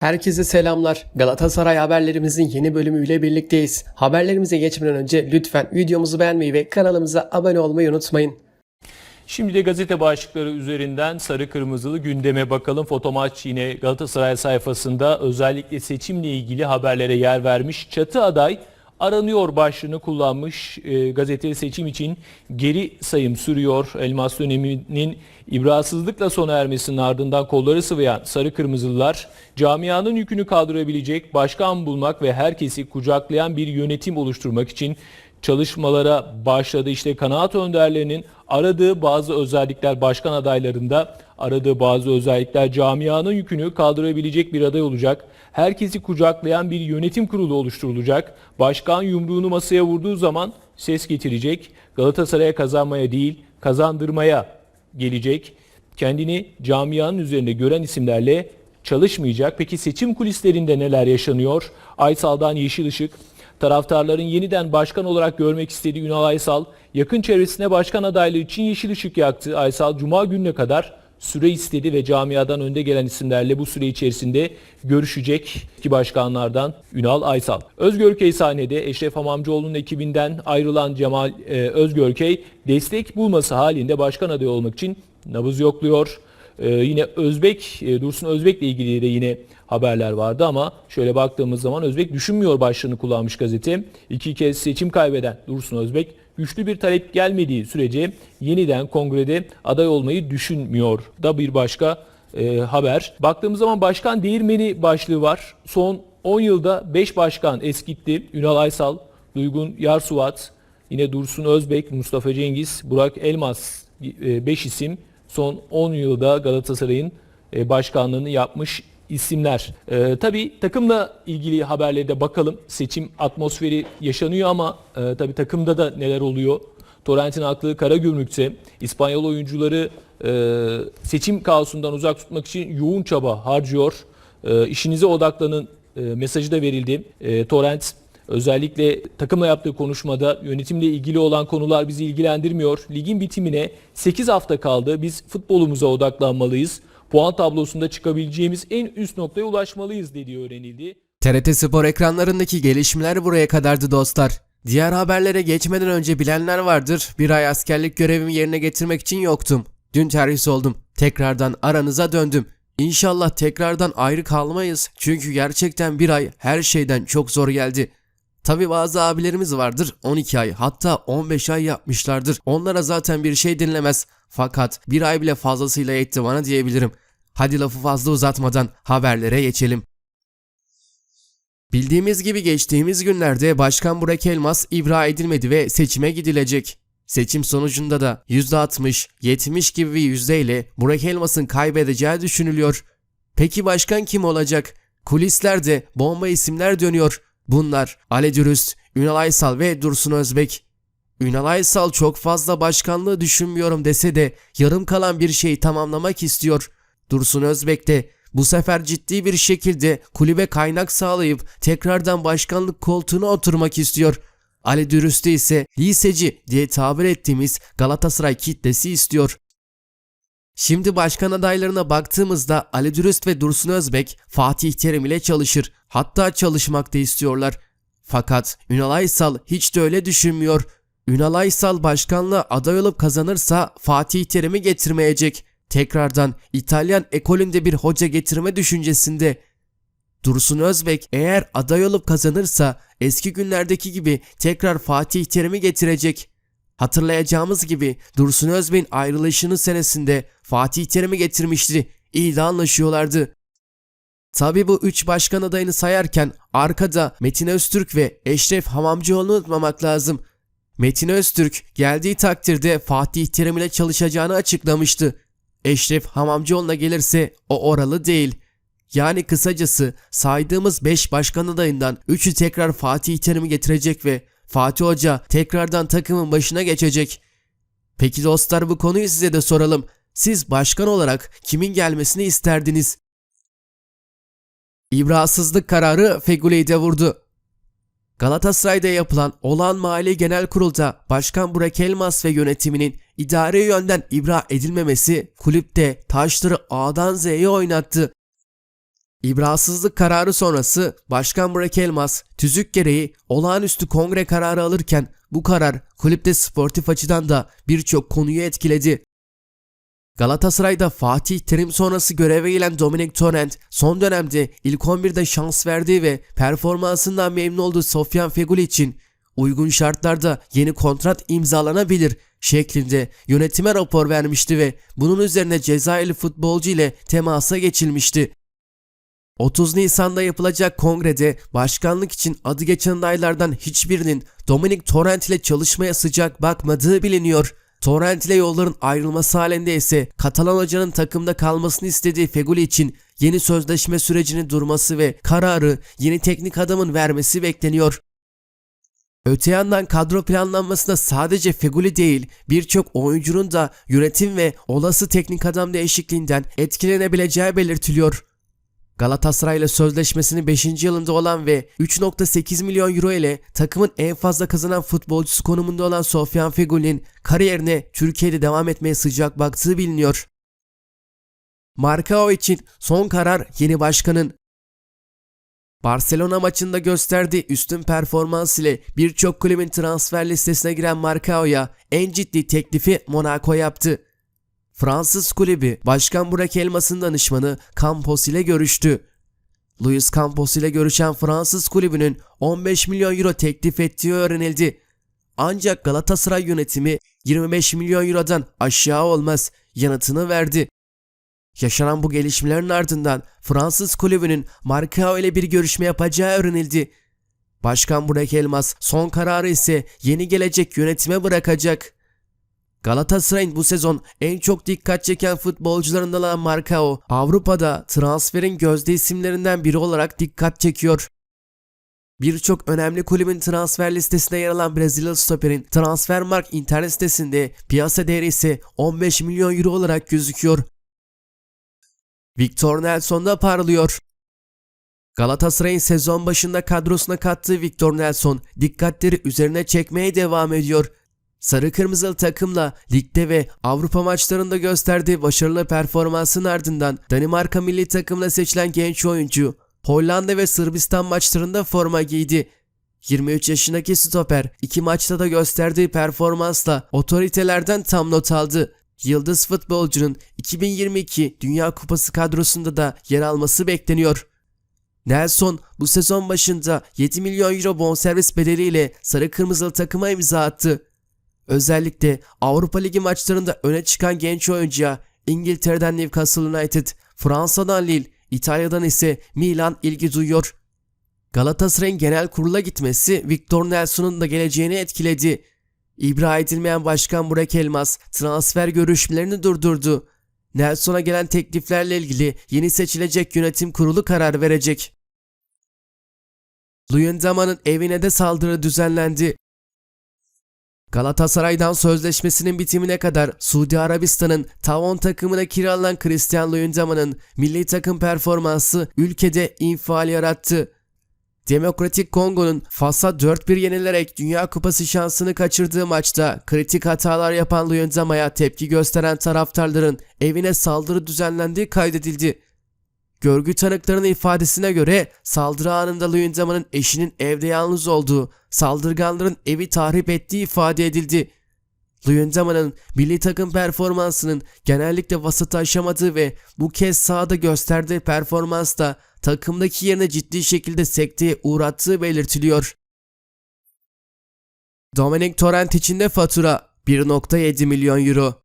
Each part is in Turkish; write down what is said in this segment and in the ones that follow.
Herkese selamlar. Galatasaray haberlerimizin yeni bölümüyle birlikteyiz. Haberlerimize geçmeden önce lütfen videomuzu beğenmeyi ve kanalımıza abone olmayı unutmayın. Şimdi de gazete başlıkları üzerinden sarı kırmızılı gündeme bakalım. Fotomaç yine Galatasaray sayfasında özellikle seçimle ilgili haberlere yer vermiş. Çatı aday aranıyor başlığını kullanmış. E, gazete seçim için geri sayım sürüyor. Elmas döneminin ibrasızlıkla sona ermesinin ardından kolları sıvayan sarı kırmızılılar camianın yükünü kaldırabilecek başkan bulmak ve herkesi kucaklayan bir yönetim oluşturmak için çalışmalara başladı. İşte kanaat önderlerinin aradığı bazı özellikler başkan adaylarında aradığı bazı özellikler camianın yükünü kaldırabilecek bir aday olacak. Herkesi kucaklayan bir yönetim kurulu oluşturulacak. Başkan yumruğunu masaya vurduğu zaman ses getirecek. Galatasaray'a kazanmaya değil kazandırmaya gelecek. Kendini camianın üzerinde gören isimlerle çalışmayacak. Peki seçim kulislerinde neler yaşanıyor? Aysal'dan Yeşil Işık, Taraftarların yeniden başkan olarak görmek istediği Ünal Aysal, yakın çevresine başkan adaylığı için yeşil ışık yaktı. Aysal Cuma gününe kadar süre istedi ve camiadan önde gelen isimlerle bu süre içerisinde görüşecek ki başkanlardan Ünal Aysal. Özgörkey sahnede Eşref Hamamcıoğlu'nun ekibinden ayrılan Cemal e, Özgörkey destek bulması halinde başkan adayı olmak için nabız yokluyor. Ee, yine Özbek, e, Dursun Özbek'le ilgili de yine haberler vardı ama şöyle baktığımız zaman Özbek düşünmüyor başlığını kullanmış gazete. İki kez seçim kaybeden Dursun Özbek güçlü bir talep gelmediği sürece yeniden kongrede aday olmayı düşünmüyor da bir başka e, haber. Baktığımız zaman başkan değirmeni başlığı var. Son 10 yılda 5 başkan eskitti. Ünal Aysal, Duygun Yarsuvat, yine Dursun Özbek, Mustafa Cengiz, Burak Elmas 5 isim son 10 yılda Galatasaray'ın e, başkanlığını yapmış isimler. E, tabii takımla ilgili haberlere de bakalım. Seçim atmosferi yaşanıyor ama e, tabii takımda da neler oluyor? Torrent'in aklı Karagümrük'te İspanyol oyuncuları e, seçim kaosundan uzak tutmak için yoğun çaba harcıyor. E, işinize odaklanın e, mesajı da verildi. E, Torrent Özellikle takımla yaptığı konuşmada yönetimle ilgili olan konular bizi ilgilendirmiyor. Ligin bitimine 8 hafta kaldı. Biz futbolumuza odaklanmalıyız. Puan tablosunda çıkabileceğimiz en üst noktaya ulaşmalıyız dediği öğrenildi. TRT Spor ekranlarındaki gelişmeler buraya kadardı dostlar. Diğer haberlere geçmeden önce bilenler vardır. Bir ay askerlik görevimi yerine getirmek için yoktum. Dün terhis oldum. Tekrardan aranıza döndüm. İnşallah tekrardan ayrı kalmayız. Çünkü gerçekten bir ay her şeyden çok zor geldi. Tabi bazı abilerimiz vardır 12 ay hatta 15 ay yapmışlardır. Onlara zaten bir şey dinlemez. Fakat bir ay bile fazlasıyla yetti bana diyebilirim. Hadi lafı fazla uzatmadan haberlere geçelim. Bildiğimiz gibi geçtiğimiz günlerde Başkan Burak Elmas ibra edilmedi ve seçime gidilecek. Seçim sonucunda da %60, 70 gibi bir yüzdeyle Burak Elmas'ın kaybedeceği düşünülüyor. Peki başkan kim olacak? Kulislerde bomba isimler dönüyor. Bunlar Ali Dürüst, Ünal Aysal ve Dursun Özbek. Ünal Aysal çok fazla başkanlığı düşünmüyorum dese de yarım kalan bir şeyi tamamlamak istiyor. Dursun Özbek de bu sefer ciddi bir şekilde kulübe kaynak sağlayıp tekrardan başkanlık koltuğuna oturmak istiyor. Ali Dürüst'ü ise liseci diye tabir ettiğimiz Galatasaray kitlesi istiyor. Şimdi başkan adaylarına baktığımızda Ali Dürüst ve Dursun Özbek Fatih Terim ile çalışır. Hatta çalışmak da istiyorlar. Fakat Ünal Aysal hiç de öyle düşünmüyor. Ünal Aysal başkanlığa aday olup kazanırsa Fatih Terim'i getirmeyecek. Tekrardan İtalyan ekolünde bir hoca getirme düşüncesinde. Dursun Özbek eğer aday olup kazanırsa eski günlerdeki gibi tekrar Fatih Terim'i getirecek. Hatırlayacağımız gibi Dursun Özbek'in ayrılışının senesinde Fatih Terim'i getirmişti. İyi de anlaşıyorlardı. Tabi bu üç başkan adayını sayarken arkada Metin Öztürk ve Eşref Hamamcıoğlu'nu unutmamak lazım. Metin Öztürk geldiği takdirde Fatih Terim ile çalışacağını açıklamıştı. Eşref Hamamcıoğlu'na gelirse o oralı değil. Yani kısacası saydığımız 5 başkan adayından 3'ü tekrar Fatih Terim'i getirecek ve Fatih Hoca tekrardan takımın başına geçecek. Peki dostlar bu konuyu size de soralım. Siz başkan olarak kimin gelmesini isterdiniz? İbrasızlık kararı Fegüli'yi de vurdu. Galatasaray'da yapılan olan mali genel kurulda Başkan Burak Elmas ve yönetiminin idari yönden ibra edilmemesi kulüpte taşları A'dan Z'ye oynattı. İbrahsızlık kararı sonrası Başkan Burak Elmas tüzük gereği olağanüstü kongre kararı alırken bu karar kulüpte sportif açıdan da birçok konuyu etkiledi. Galatasaray'da Fatih Terim sonrası göreve gelen Dominic Torrent son dönemde ilk 11'de şans verdiği ve performansından memnun olduğu Sofyan Feguli için uygun şartlarda yeni kontrat imzalanabilir şeklinde yönetime rapor vermişti ve bunun üzerine Cezayirli futbolcu ile temasa geçilmişti. 30 Nisan'da yapılacak kongrede başkanlık için adı geçen adaylardan hiçbirinin Dominic Torrent ile çalışmaya sıcak bakmadığı biliniyor. Torrent ile yolların ayrılması halinde ise Katalan hocanın takımda kalmasını istediği Feguli için yeni sözleşme sürecinin durması ve kararı yeni teknik adamın vermesi bekleniyor. Öte yandan kadro planlanmasında sadece Feguli değil birçok oyuncunun da yönetim ve olası teknik adam değişikliğinden etkilenebileceği belirtiliyor. Galatasaray ile sözleşmesinin 5. yılında olan ve 3.8 milyon euro ile takımın en fazla kazanan futbolcusu konumunda olan Sofyan Fegül'ün kariyerine Türkiye'de devam etmeye sıcak baktığı biliniyor. Marcao için son karar yeni başkanın. Barcelona maçında gösterdiği üstün performans ile birçok kulübün transfer listesine giren Marcao'ya en ciddi teklifi Monaco yaptı. Fransız kulübü Başkan Burak Elmas'ın danışmanı Campos ile görüştü. Luis Campos ile görüşen Fransız kulübünün 15 milyon euro teklif ettiği öğrenildi. Ancak Galatasaray yönetimi 25 milyon eurodan aşağı olmaz yanıtını verdi. Yaşanan bu gelişmelerin ardından Fransız kulübünün Marcao ile bir görüşme yapacağı öğrenildi. Başkan Burak Elmas son kararı ise yeni gelecek yönetime bırakacak. Galatasaray'ın bu sezon en çok dikkat çeken futbolcularından olan Marcao, Avrupa'da transferin gözde isimlerinden biri olarak dikkat çekiyor. Birçok önemli kulübün transfer listesinde yer alan Brezilyalı stoperin Transfermarkt internet sitesinde piyasa değeri ise 15 milyon euro olarak gözüküyor. Victor Nelson da parlıyor. Galatasaray'ın sezon başında kadrosuna kattığı Victor Nelson dikkatleri üzerine çekmeye devam ediyor. Sarı Kırmızılı takımla ligde ve Avrupa maçlarında gösterdiği başarılı performansın ardından Danimarka milli takımına seçilen genç oyuncu Hollanda ve Sırbistan maçlarında forma giydi. 23 yaşındaki stoper iki maçta da gösterdiği performansla otoritelerden tam not aldı. Yıldız futbolcunun 2022 Dünya Kupası kadrosunda da yer alması bekleniyor. Nelson bu sezon başında 7 milyon euro bonservis bedeliyle sarı kırmızılı takıma imza attı. Özellikle Avrupa Ligi maçlarında öne çıkan genç oyuncuya İngiltere'den Newcastle United, Fransa'dan Lille, İtalya'dan ise Milan ilgi duyuyor. Galatasaray'ın genel kurula gitmesi Victor Nelson'un da geleceğini etkiledi. İbra edilmeyen Başkan Burak Elmas transfer görüşmelerini durdurdu. Nelson'a gelen tekliflerle ilgili yeni seçilecek yönetim kurulu karar verecek. Luyendama'nın evine de saldırı düzenlendi. Galatasaray'dan sözleşmesinin bitimine kadar Suudi Arabistan'ın Tavon takımına kiralanan Christian Luyendama'nın milli takım performansı ülkede infial yarattı. Demokratik Kongo'nun Fas'a 4-1 yenilerek Dünya Kupası şansını kaçırdığı maçta kritik hatalar yapan Luyendama'ya tepki gösteren taraftarların evine saldırı düzenlendiği kaydedildi. Görgü tanıklarının ifadesine göre saldırı anında Luyendama'nın eşinin evde yalnız olduğu, saldırganların evi tahrip ettiği ifade edildi. Luyendama'nın milli takım performansının genellikle vasatı aşamadığı ve bu kez sahada gösterdiği performansla takımdaki yerine ciddi şekilde sekteye uğrattığı belirtiliyor. Dominic Torrent için de fatura 1.7 milyon euro.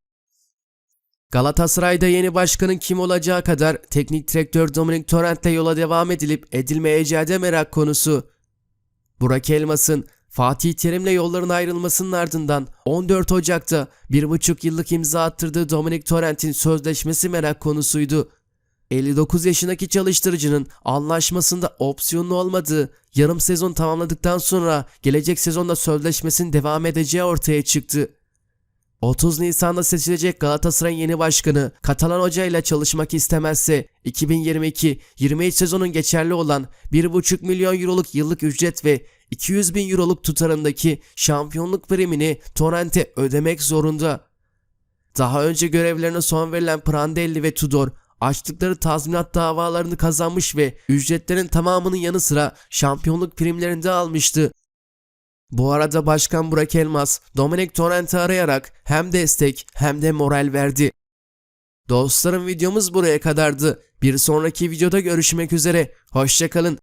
Galatasaray'da yeni başkanın kim olacağı kadar teknik direktör Dominic Torrent'le yola devam edilip edilmeyeceği de merak konusu. Burak Elmas'ın Fatih Terim'le yolların ayrılmasının ardından 14 Ocak'ta 1,5 yıllık imza attırdığı Dominic Torrent'in sözleşmesi merak konusuydu. 59 yaşındaki çalıştırıcının anlaşmasında opsiyonlu olmadığı, yarım sezon tamamladıktan sonra gelecek sezonda sözleşmesinin devam edeceği ortaya çıktı. 30 Nisan'da seçilecek Galatasaray'ın yeni başkanı Katalan Hoca ile çalışmak istemezse 2022-23 sezonun geçerli olan 1,5 milyon euroluk yıllık ücret ve 200 bin euroluk tutarındaki şampiyonluk primini Torrent'e ödemek zorunda. Daha önce görevlerine son verilen Prandelli ve Tudor açtıkları tazminat davalarını kazanmış ve ücretlerin tamamının yanı sıra şampiyonluk primlerini de almıştı. Bu arada Başkan Burak Elmas, Dominic Torrent'i arayarak hem destek hem de moral verdi. Dostlarım videomuz buraya kadardı. Bir sonraki videoda görüşmek üzere. Hoşçakalın.